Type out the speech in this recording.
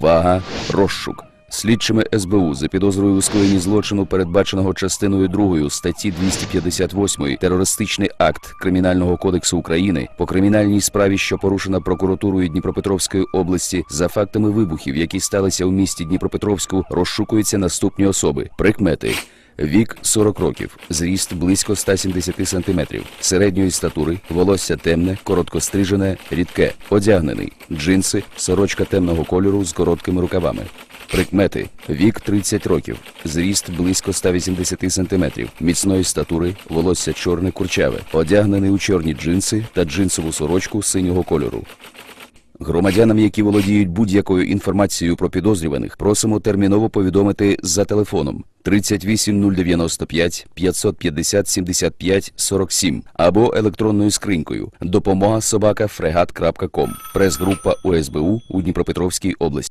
Увага! Розшук. Слідчими СБУ за підозрою у скоєнні злочину, передбаченого частиною 2 статті 258 терористичний акт Кримінального кодексу України по кримінальній справі, що порушена прокуратурою Дніпропетровської області за фактами вибухів, які сталися у місті Дніпропетровську, розшукуються наступні особи. Прикмети. Вік 40 років, зріст близько 170 сантиметрів, середньої статури, волосся темне, короткострижене, рідке, одягнений, джинси, сорочка темного кольору з короткими рукавами. Прикмети: вік 30 років, зріст близько 180 сантиметрів, міцної статури, волосся чорне курчаве, одягнений у чорні джинси та джинсову сорочку синього кольору. Громадянам, які володіють будь-якою інформацією про підозрюваних, просимо терміново повідомити за телефоном 38095 550 75 47 або електронною скринькою допомога собака. Прес-група УСБУ у Дніпропетровській області.